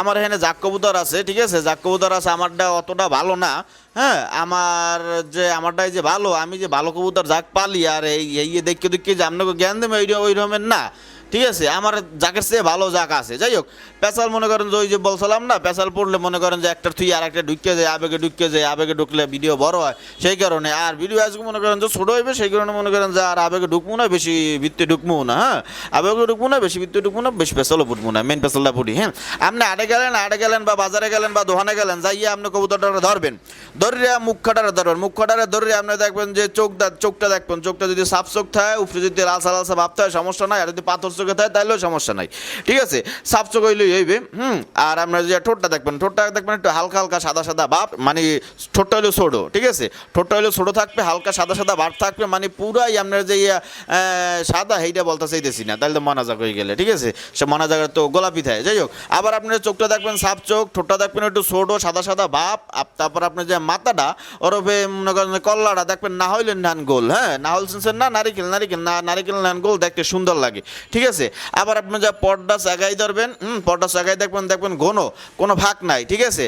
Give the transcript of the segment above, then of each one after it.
আমার এখানে জাক কবুতর আছে, ঠিক আছে? জাক কবুতর আছে, আমারটা অতটা ভালো না। হ্যাঁ আমার যে, আমারটাই যে ভালো, আমি যে ভালো কবুতর জাক পালি, আর এই এই দেখতে দেখতে যে আপনাকে জ্ঞান দেবে ওই রকমের না। ঠিক আছে, আমার জাকের চেয়ে ভালো জাক আছে। যাই হোক, পেশাল মনে করেন যে ওই যে বলছিলাম না, পেশাল পড়লে মনে করেন যে একটা থুই আর একটা ঢুকে যায়, আবেগে ঢুকে যায়, আবেগে ঢুকলে ভিডিও বড় হয়, সেই কারণে। আর ভিডিও আজকে মনে করেন যে ছোট হইবে, সেই কারণে মনে করেন যে আর আবেগে ঢুকবো না, বেশি ভিত্তি ঢুকবো না হ্যাঁ? আবেগে ঢুকবো না, বেশি ভিত্তি ঢুকবো না, বেশি পেশালও ফুটবো না মেন পেশালটা ফুটি হ্যাঁ? আপনি আড়ে গেলেন আড়ে গেলেন বা বাজারে গেলেন বা দোকানে গেলেন, যাইয়ে আপনি কবুতরটা ধরবেন। ধরিয়া মুখ খাটারে ধরবেন মুখ খাটারে ধরে আপনি দেখবেন যে চোখটা চোখটা দেখবেন, চোখটা যদি সাফ চোখ থাকে, উপরে যদি লালসা লালসা ভাবতে হয় সমস্যা নাই, আর যদি পাথর চোখে থাকে তাহলেও সমস্যা নাই। ঠিক আছে? সাফ চোখ হইলেই হইবে হুম? আর আপনার যে ঠোঁটটা দেখবেন ঠোঁটটা দেখবেন একটু হালকা হালকা সাদা সাদা ভাব মানে ঠোঁটটা হলো ছোটো, ঠিক আছে? ঠোঁটটা হলো ছোটো থাকবে, হালকা সাদা সাদা ভাব থাকবে মানে পুরাই আপনার যে সাদা হেইটা বলতে চাইতেছি না তাহলে তো মনাজাক হয়ে গেলে, ঠিক আছে? সে মনাজাকের তো গোলাপি থাকে, যাই হোক। আবার আপনার চোখটা দেখবেন, সাফ চোখ, ঠোঁটটা দেখবেন একটু ছোটো, সাদা সাদা ভাব তারপর আপনার যে মাথাটা, ওরফে মনে করেন কল্লাটা, দেখবেন না হইলে নান গোল হ্যাঁ? না হল না, নারিকেল নারিকেল, না, নারিকেল নান গোল দেখতে সুন্দর লাগে, ঠিক আছে? আবার আপনি যা পর্দা জায়গায় ধরবেন, হুম, পর্দা জায়গায় দেখবেন দেখবেন ঘন, কোনো ভাগ নাই, ঠিক আছে?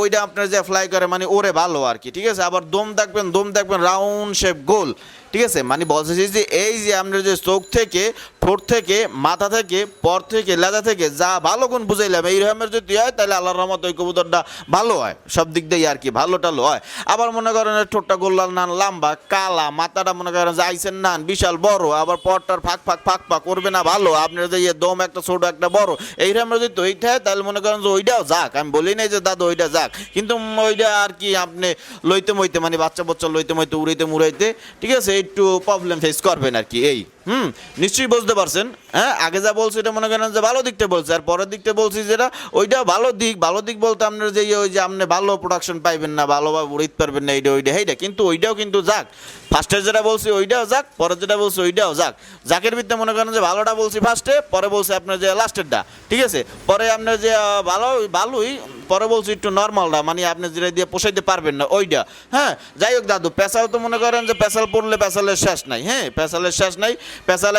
ওইটা আপনার যে ফ্লাই করে মানে ওরে ভালো আর কি, ঠিক আছে? আবার দম দেখবেন দম দেখবেন রাউন্ড শেপ গোল। ঠিক আছে? মানে বলতেছি যে এই যে আপনার যে চোখ থেকে, ঠোঁট থেকে, মাথা থেকে, পর থেকে, লেজা থেকে যা ভালো গুণ বুঝাইলাম, এই রকমের যদি হয়, তাহলে আল্লাহর রহমত ওই কবুতরটা ভালো হয়। সব দিক দিয়ে আর কি ভালো টালো হয়। আবার মনে করেন ঠোঁটটা গোল্লাল নান, লম্বা, কালা, মাথাটা মনে করেন যে আইসেন নান, বিশাল বড়, আবার পরটার ফাঁক ফাঁক ফাঁক ফাঁক করবে না ভালো। আপনার যে ইয়ে দম একটা ছোট, একটা বড়, এই রকমের যদি ওইটা হয় তাহলে মনে করেন যে ওইটাও যাক। আমি বলি নাই যে দাদা ওইটা যাক। কিন্তু ওইটা আর কি আপনি লইতে মইতে মানে বাচ্চা বাচ্চা লইতে মইতে উড়াইতে মুড়াইতে ঠিক আছে? একটু প্রবলেম ফেস করবেন আর কি এই। হুম, নিশ্চয়ই বুঝতে পারছেন। হ্যাঁ আগে যা বলছি এটা মনে করেন যে ভালো দিকটা বলছে, আর পরের দিকটা বলছি যেটা, ওইটা ভালো দিক ভালো দিক বলতে আপনার যে ওই যে আপনি ভালো প্রোডাকশন পাইবেন না ভালোভাবে উড়িতে পারবেন না, এইটা, ওইটা এইটা কিন্তু ওইটাও কিন্তু যাক। ফার্স্টের যেটা বলছি ওইটাও যাক, পরের যেটা বলছি ওইটাও যাক। যাকের ভিত্তিতে মনে করেন যে ভালোটা বলছি ফার্স্টে পরে বলছি আপনার যে লাস্টেরটা ঠিক আছে? পরে আপনার যে ভালো, ভালোই, পরে বলছি একটু নর্মালটা মানে আপনি যেটা দিয়ে পোষাইতে পারবেন না, ওইটা। হ্যাঁ যাই হোক দাদু, পেশাল তো মনে করেন যে পেশাল পড়লে পেশালের শেষ নাই। হ্যাঁ পেশালের শেষ নাই।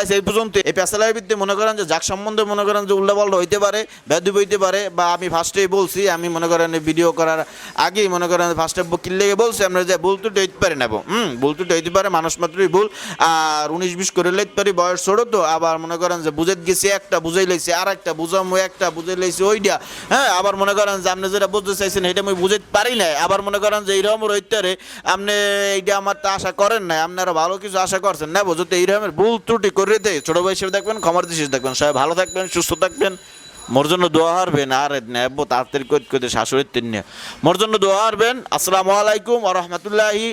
আছে এই পর্যন্ত। এই পেশালের ভিত্তিতে মনে করেন যে যাক সম্বন্ধে মনে করেন যে উল্টাপাল্টা হইতে পারে, ব্যাধি হইতে পারে, বা আমি ফার্স্টেই বলছি, আমি মনে করেন ভিডিও করার আগেই মনে করেন ফার্স্টে কিল লেগে বলছি, আমরা যে ভুল ত্রুটি হইতে পারে নেব হুম, ভুল ত্রুটি হইতে পারে, মানুষ মাত্রই ভুল। আর উনিশ বিশ করে লইতে পারি, বয়স ছোটো তো, আবার মনে করেন যে বুঝে গেছি, একটা বুঝাই লাইছি আর একটা বুঝামো একটা বুঝাই লাইছি ওইটা হ্যাঁ আবার মনে করেন যে আপনি যেটা বুঝতে চাইছেন এটা আমি বুঝাইতে পারি নাই। আবার মনে করেন যে এইরকম রইতারে আপনি এইটা আমার তো আশা করেন নাই আপনারা ভালো কিছু আশা করছেন না বুঝতে এইরকমের ভুল ত্রুটি করে দেয়। ছোট ভাই হিসেবে দেখবেন ক্ষমার দিশে দেখবেন। সবাই ভালো থাকবেন, সুস্থ থাকবেন। মোর জন্য দোয়া হারবেন। আর তাড়াতাড়ি কই কইতে শাশুড়ির তিন মোর জন্য দোয়া হারবেন। আসসালামু আলাইকুম আ রহমতুল্লাহি